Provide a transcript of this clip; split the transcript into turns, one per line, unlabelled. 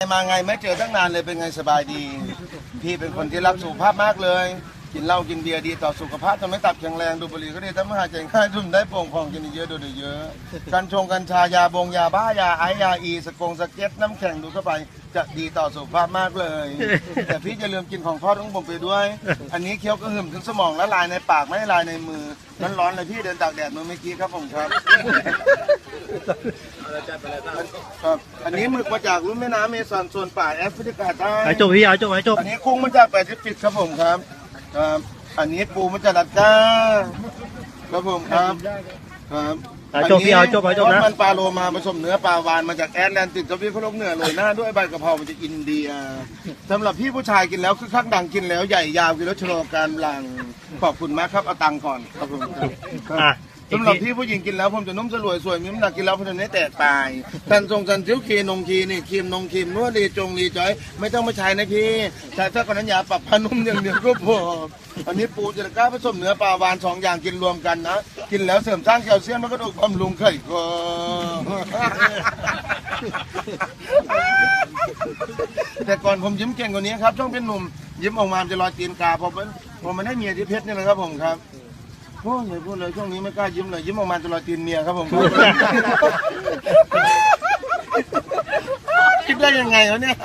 มาไงไม่เจอตั้งนานเลยเป็นไงสบายดี พี่เป็นคนที่รักสุขภาพมากเลย กินเหล้ากินเบียร์ดีต่อสุขภาพทำให้ตับแข็งแรงดูดบุหรี่ก็ดีทำให้หายใจง่ายดุมได้โปร่งพองกินเยอะดูดเยอะกัญชงกัญชายาบงยาบ้ายาไอยาอีสกงสเก็ตน้ำแข็งดูเข้าไปจะดีต่อสุขภาพมากเลย แต่พี่จะลืมกินของทอดของผมไปด้วย อันนี้เคี้ยวก็หึมถึงสมองละลายในปากไม่ละลายในมือร้อนๆเลยพี่เดินตากแดดมือเมื่อกี้ครับผมครับครับ อันนี้หมึกมาจากรุ่มแม่น้ำเมซอนโซนป่าแอฟริกาใต้
ไอ้จบพี่เอาจบไอ้จบ
อันนี้กุ้งมาจากแปซิฟิกครับผมครับครับ อันนี้ปูมาจากลัดก้าครับผมครับครับ
เอาจบพี่เอาจบเอาจบนะ
ทดมันปลาโลมาผสมเนื้อปลาวานมาจากแอตแลนติกกับพี่เขาลกเหนือโรยหน้าด้วยใบกะเพรามาจากอินเดียสำหรับพี่ผู้ชายกินแล้วคือคักดังกินแล้วใหญ่ยาวกินแล้วชะลอการหลังขอบคุณมากครับเอาตังค์ก่อนครับผมครับ
อะ
สำหรับพี่ผู้หญิงกินแล้วผมจะนุ่มสลวยสวยมีน้ำหนักกินแล้วผมจะไม่แตกตายทันทรงทันซิ้วคีนงคีนี่ครีมนงครีมนวดรีจงรีจอย ไม่ต้องมาใช้นะพี่ใช้ถ้าก่อนนั้นอยาปรับผ้านุ่มอย่างเดียวก็พออันนี้ปูจะกล้าผสมเนื้อปลาวานสองอย่างกินรวมกันนะ กินแล้วเสริมสร้างแคลเซียมแล้วก็ดูกบำรุงไข่ก็แต่ก่อนผมยิ้มเก่งกว่านี้ครับช่วงเป็นหนุ่มยิ้มออกมาจะลอยตีนกาพอมันพอมันได้เมียที่เพชรนี่แหละครับผมครับ โอ้ยอย่าพูดเลยช่วงนี้ไม่กล้ายิ้มเลยยิ้มออกมาจะรอยตีนเมียครับผม คิดได้ยังไงวะเนี่ย